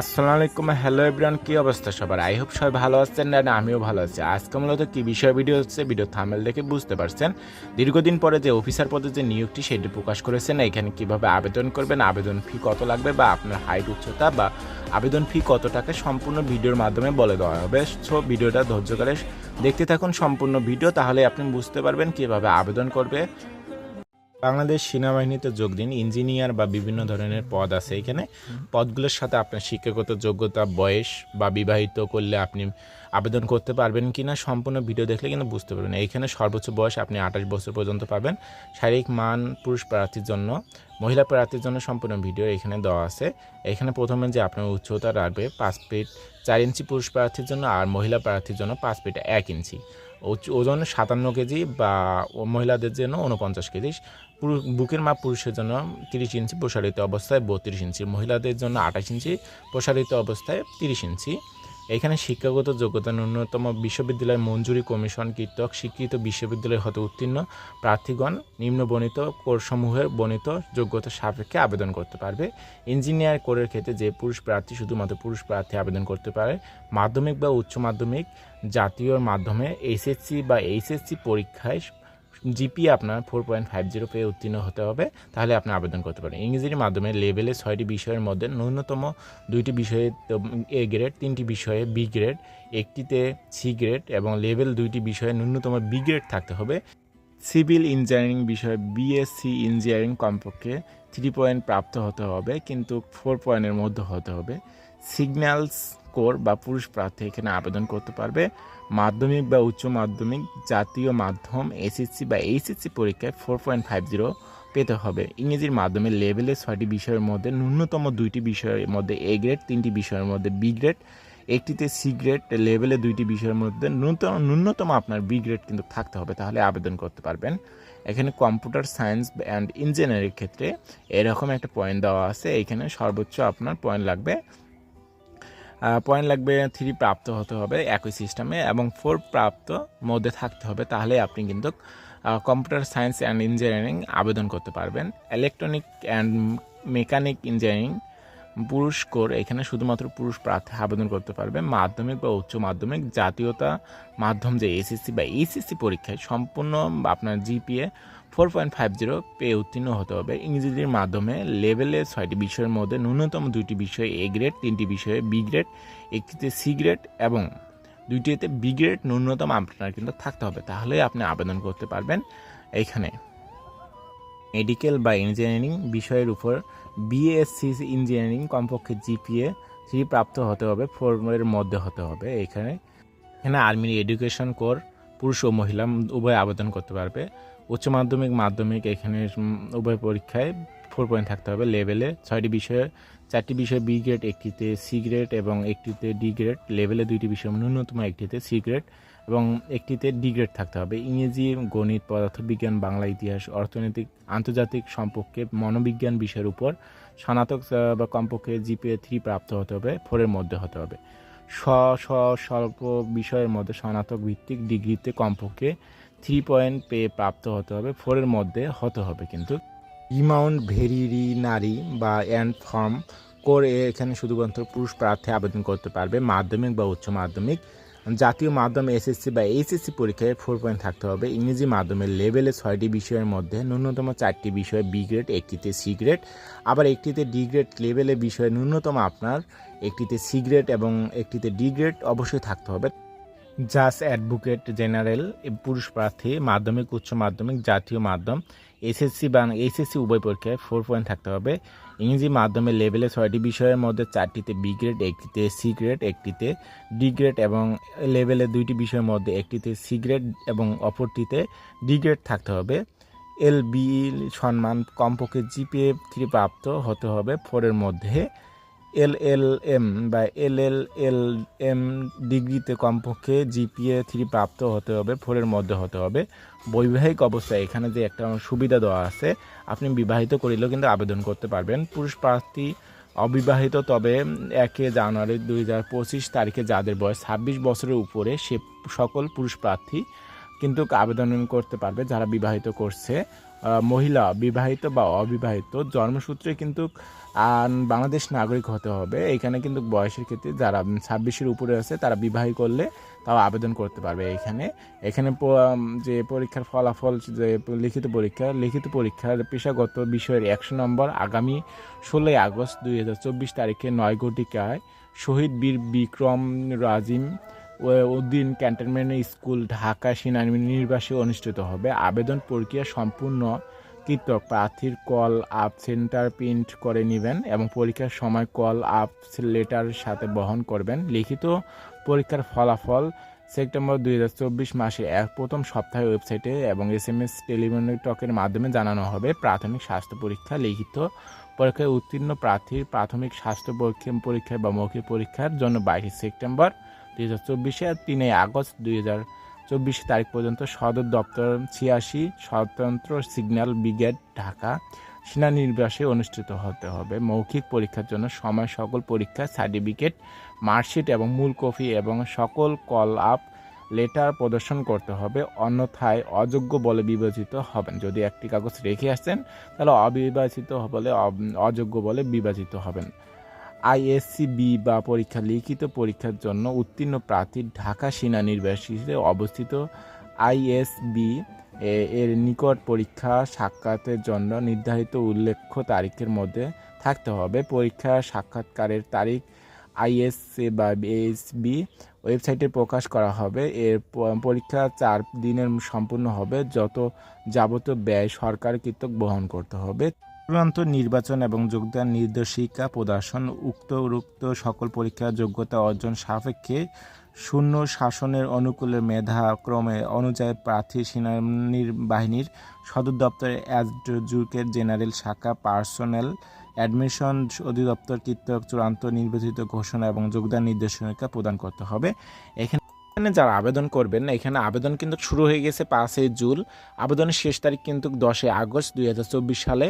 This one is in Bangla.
আসসালামু আলাইকুম। হ্যালো এভরিওয়ান কি অবস্থা সবার? আই হোপ সবাই ভালো আছেন না আমিও ভালো আছি। আজকে মূলত কি বিষয় ভিডিও হচ্ছে? ভিডিও থামেল দেখে বুঝতে পারছেন। দীর্ঘদিন পরে যে অফিসার পদে যে নিয়োগটি, সেটি প্রকাশ করেছেন, এখানে কীভাবে আবেদন করবেন, আবেদন ফি কত লাগবে বা আপনার হাইট উচ্চতা বা আবেদন ফি কত টাকা, সম্পূর্ণ ভিডিওর মাধ্যমে বলে দেওয়া হবে। সো ভিডিওটা ধৈর্য করে দেখতে থাকুন সম্পূর্ণ ভিডিও তাহলে আপনি বুঝতে পারবেন কীভাবে আবেদন করবে বাংলাদেশ সেনাবাহিনীতে যোগ দিন। ইঞ্জিনিয়ার বা বিভিন্ন ধরনের পদ আছে এখানে। পদগুলোর সাথে আপনার শিক্ষাগত যোগ্যতা, বয়স বা বিবাহিত করলে আপনি আবেদন করতে পারবেন কি না সম্পূর্ণ ভিডিও দেখলে কিন্তু বুঝতে পারবেন। এইখানে সর্বোচ্চ বয়স আপনি আঠাশ বছর পর্যন্ত পাবেন। শারীরিক মান, পুরুষ প্রার্থীর জন্য, মহিলা প্রার্থীর জন্য সম্পূর্ণ ভিডিও এখানে দেওয়া আছে। এখানে প্রথমে যে আপনার উচ্চতা রাখবে পাঁচ ফিট চার ইঞ্চি পুরুষ প্রার্থীর জন্য আর মহিলা প্রার্থীর জন্য পাঁচ ফিট এক ইঞ্চি। ওজন সাতান্ন কেজি বা মহিলাদের জন্য উনপঞ্চাশ কেজি। বুকের মাপ পুরুষের জন্য তিরিশ ইঞ্চি, প্রসারিত অবস্থায় বত্রিশ ইঞ্চি। মহিলাদের জন্য আঠাশ ইঞ্চি, প্রসারিত অবস্থায় তিরিশ ইঞ্চি। এখানে শিক্ষাগত যোগ্যতা ন্যূনতম বিশ্ববিদ্যালয় মঞ্জুরি কমিশন কীর্তক স্বীকৃত বিশ্ববিদ্যালয় হতে উত্তীর্ণ প্রার্থীগণ নিম্ন বর্ণিত কোর্সসমূহের বর্ণিত যোগ্যতা সাপেক্ষে আবেদন করতে পারবে। ইঞ্জিনিয়ার কোরের ক্ষেত্রে যে পুরুষ প্রার্থী শুধুমাত্র পুরুষ প্রার্থী আবেদন করতে পারে, মাধ্যমিক বা উচ্চ মাধ্যমিক জাতীয় মাধ্যমে এইচএসসি বা এইচএসসি পরীক্ষায় জিপি আপনার ফোর পয়েন্ট ফাইভ জিরো পেয়ে উত্তীর্ণ হতে হবে, তাহলে আপনি আবেদন করতে পারেন। ইংরেজির মাধ্যমে লেভেলে ছয়টি বিষয়ের মধ্যে ন্যূনতম দুইটি বিষয়ে এ গ্রেড তিনটি বিষয়ে বি গ্রেড একটিতে সি গ্রেড এবং লেভেল দুইটি বিষয়ে ন্যূনতম বি গ্রেড থাকতে হবে। সিভিল ইঞ্জিনিয়ারিং বিষয়ে বিএসসি ইঞ্জিনিয়ারিং কমপক্ষে থ্রি পয়েন্ট প্রাপ্ত হতে হবে, কিন্তু ফোর পয়েন্টের মধ্যে হতে হবে। সিগন্যালস কোর বা পুরুষ প্রার্থী এখানে আবেদন করতে পারবে। মাধ্যমিক বা উচ্চ মাধ্যমিক জাতীয় মাধ্যম, এসএসসি বা এইচএসসি পরীক্ষায় ফোর পয়েন্ট ফাইভ জিরো পেতে হবে। ইংরেজির মাধ্যমে লেভেলে ছয়টি বিষয়ের মধ্যে ন্যূনতম দুইটি বিষয়ের মধ্যে এ গ্রেড তিনটি বিষয়ের মধ্যে বি গ্রেড একটিতে সি গ্রেড লেভেলে দুইটি বিষয়ের মধ্যে ন্যূনতম ন্যূনতম আপনার বি গ্রেড কিন্তু থাকতে হবে, তাহলে আবেদন করতে পারবেন। এখানে কম্পিউটার সায়েন্স অ্যান্ড ইঞ্জিনিয়ারিং ক্ষেত্রে এরকম একটা পয়েন্ট দেওয়া আছে, এখানে সর্বোচ্চ আপনার পয়েন্ট লাগবে পয়েন্ট লাগবে থ্রি প্রাপ্ত হতে হবে একই সিস্টেমে এবং ফোর প্রাপ্ত মধ্যে থাকতে হবে। তাহলে আপনি কিন্তু কম্পিউটার সায়েন্স অ্যান্ড ইঞ্জিনিয়ারিং আবেদন করতে পারবেন। ইলেকট্রনিক অ্যান্ড মেকানিক ইঞ্জিনিয়ারিং পুরুষ কোর এখানে শুধুমাত্র পুরুষ প্রার্থী আবেদন করতে পারবে। মাধ্যমিক বা উচ্চ মাধ্যমিক জাতীয়তা মাধ্যম যে এসএসসি বা এইচএসসি পরীক্ষায় সম্পূর্ণ আপনার GPA four point five zero পেয়ে উত্তীর্ণ হতে হবে। ইংরেজির মাধ্যমে লেভেলে ছয়টি বিষয়ের মধ্যে ন্যূনতম দুইটি বিষয়ে এ গ্রেড তিনটি বিষয়ে বি গ্রেড একটিতে সি গ্রেড এবং দুইটিতে বি গ্রেড ন্যূনতম আপনার কিন্তু থাকতে হবে। তাহলে আপনি আবেদন করতে পারবেন। এইখানে মেডিকেল বা ইঞ্জিনিয়ারিং বিষয়ের উপর বিএসসি ইঞ্জিনিয়ারিং কমপক্ষে জিপিএ থ্রি প্রাপ্ত হতে হবে, ফোরের মধ্যে হতে হবে। এখানে এখানে আর্মির এডুকেশন কোর, পুরুষ ও মহিলা উভয় আবেদন করতে পারবে। উচ্চ মাধ্যমিক মাধ্যমিক এখানে উভয় পরীক্ষায় ফোর পয়েন্ট থাকতে হবে। লেভেলে ছয়টি বিষয়ে, চারটি বিষয়ে বি গ্রেড একটিতে সি গ্রেড এবং একটিতে ডি গ্রেড লেভেলে দুইটি বিষয় ন্যূনতম একটিতে সি গ্রেড এবং একটিতে ডিগ্রেড থাকতে হবে। ইংরেজি, গণিত, পদার্থবিজ্ঞান, বাংলা ইতিহাস, অর্থনৈতিক, আন্তর্জাতিক সম্পর্কে মনোবিজ্ঞান বিষয়ের উপর স্নাতক বা কমপক্ষে জিপিএ থ্রি প্রাপ্ত হতে হবে ফোরের মধ্যে হতে হবে। স্ব স্ব স্বল্প বিষয়ের মধ্যে স্নাতক ভিত্তিক ডিগ্রিতে কমপক্ষে থ্রি পয়েন্ট পেয়ে প্রাপ্ত হতে হবে ফোরের মধ্যে হতে হবে কিন্তু। ইমাউন্ট ভেরিনারি বা অ্যান্ড ফর্ম করে এখানে শুধুমাত্র পুরুষ প্রার্থী আবেদন করতে পারবে, মাধ্যমিক বা উচ্চ মাধ্যমিক। জাতীয় মাধ্যমে এসএসসি বা এইচএসসি পরীক্ষায় ফোর পয়েন্ট থাকতে হবে। ইংরেজি মাধ্যমে লেভেলে ছয়টি বিষয়ের মধ্যে ন্যূনতম চারটি বিষয় বি গ্রেড একটিতে সি গ্রেড আবার একটিতে ডি গ্রেড লেভেলে বিষয়ে ন্যূনতম আপনার, একটিতে সি গ্রেড এবং একটিতে ডি গ্রেড অবশ্যই থাকতে হবে। জাজ অ্যাডভোকেট জেনারেল পুরুষ প্রার্থী, মাধ্যমিক, উচ্চ মাধ্যমিক, জাতীয় মাধ্যম এসএসসি বা এসএসসি উভয় পরীক্ষায় ফোর পয়েন্ট থাকতে হবে। ইংরেজি মাধ্যমে লেভেলে ছয়টি বিষয়ের মধ্যে চারটিতে বি গ্রেড একটিতে সি গ্রেড একটিতে ডি গ্রেড এবং লেভেলে দুইটি বিষয়ের মধ্যে একটিতে সি গ্রেড এবং অপরটিতে ডি গ্রেড থাকতে হবে। এল বি সম্মান কমপক্ষে জিপিএ থ্রি প্রাপ্ত হতে হবে। ফোরের মধ্যে এল এল এম বা এল এল এল এম ডিগ্রিতে কমপক্ষে জিপিএ থ্রি প্রাপ্ত হতে হবে ফোরের মধ্যে হতে হবে। বৈবাহিক অবস্থায় এখানে যে একটা সুবিধা দেওয়া আছে, আপনি বিবাহিত করিলেও কিন্তু আবেদন করতে পারবেন। পুরুষ প্রার্থী অবিবাহিত, তবে একে জানুয়ারি দুই হাজার পঁচিশ তারিখে যাদের বয়স ছাব্বিশ বছরের উপরে, সে সকল পুরুষ প্রার্থী কিন্তু আবেদন করতে পারবে যারা বিবাহিত করছে। মহিলা, বিবাহিত বা অবিবাহিত, জন্মসূত্রে কিন্তু বাংলাদেশ নাগরিক হতে হবে। এখানে কিন্তু বয়সের ক্ষেত্রে যারা ছাব্বিশের উপরে আছে, তারা বিবাহ করলে তাও আবেদন করতে পারবে এখানে। এখানে যে পরীক্ষার ফলাফল, যে লিখিত পরীক্ষা, লিখিত পরীক্ষার পেশাগত বিষয়ের একশো নম্বর আগামী ষোলোই আগস্ট দুই হাজার চব্বিশ তারিখে নয় ঘটিকায় শহীদ বীর বিক্রম রাজিম উদ্দিন ক্যান্টনমেন্ট স্কুল ঢাকা সেনানিবাসে অনুষ্ঠিত হবে। আবেদন প্রক্রিয়া সম্পূর্ণ। কৃতক প্রার্থীর কল আপ সেন্টার প্রিন্ট করে নেবেন এবং পরীক্ষার সময় কল আপ লেটার সাথে বহন করবেন। লিখিত পরীক্ষার ফলাফল সেপ্টেম্বর দুই হাজার চব্বিশ মাসে এক প্রথম সপ্তাহে ওয়েবসাইটে এবং এস এম এস টেলিমনিটকের মাধ্যমে জানানো হবে। প্রাথমিক স্বাস্থ্য পরীক্ষা, লিখিত পরীক্ষায় উত্তীর্ণ প্রার্থীর প্রাথমিক স্বাস্থ্য পরীক্ষা পরীক্ষা বা মৌখিক পরীক্ষার জন্য বাইশে সেপ্টেম্বর দুই হাজার চব্বিশে তিনই আগস্ট দুই হাজার চব্বিশ তারিখ পর্যন্ত সদর দপ্তর ছিয়াশি স্বতন্ত্র সিগন্যাল ব্রিগেড ঢাকা সেনানিবাসে অনুষ্ঠিত হতে হবে। মৌখিক পরীক্ষার জন্য সময় সকল পরীক্ষা সার্টিফিকেট, মার্কশিট এবং মূল কপি এবং সকল কল আপ লেটার প্রদর্শন করতে হবে। অন্যথায় অযোগ্য বলে বিবেচিত হবেন। যদি একটি কাগজ রেখে আসছেন তাহলে অবিবাচিত বলে অযোগ্য বলে বিবেচিত হবেন। আইএসসিবি বা পরীক্ষা, লিখিত পরীক্ষার জন্য উত্তীর্ণ প্রার্থী ঢাকা সেনানিবাসীতে অবস্থিত আইএসবি এর নিকট পরীক্ষা সাক্ষাতের জন্য নির্ধারিত উল্লেখ্য তারিখের মধ্যে থাকতে হবে। পরীক্ষা সাক্ষাৎকারের তারিখ আইএসসি বা বিএসবি ওয়েবসাইটে প্রকাশ করা হবে। এর পরীক্ষা চার দিনের সম্পূর্ণ হবে। যত যাবতীয় ব্যয় সরকার কর্তৃক বহন করতে হবে। চূড়ান্ত নির্বাচন এবং যোগদান নির্দেশিকা প্রদর্শন, উক্ত উক্ত সকল পরীক্ষার যোগ্যতা অর্জন সাপেক্ষে শূন্য শাসনের অনুকূলে মেধাক্রমে অনুযায়ী প্রার্থী সেনানির বাহিনীর সদর দপ্তরে অ্যাডজুকেট জেনারেল শাখা পার্সোনাল অ্যাডমিশন অধিদপ্তর কর্তৃক চূড়ান্ত নির্বাচিত ঘোষণা এবং যোগদান নির্দেশিকা প্রদান করতে হবে। এখানে এখানে যারা আবেদন করবেন, এখানে আবেদন কিন্তু শুরু হয়ে গেছে পাঁচই জুন আবেদনের শেষ তারিখ কিন্তু দশই আগস্ট দুই হাজার চব্বিশ সালে।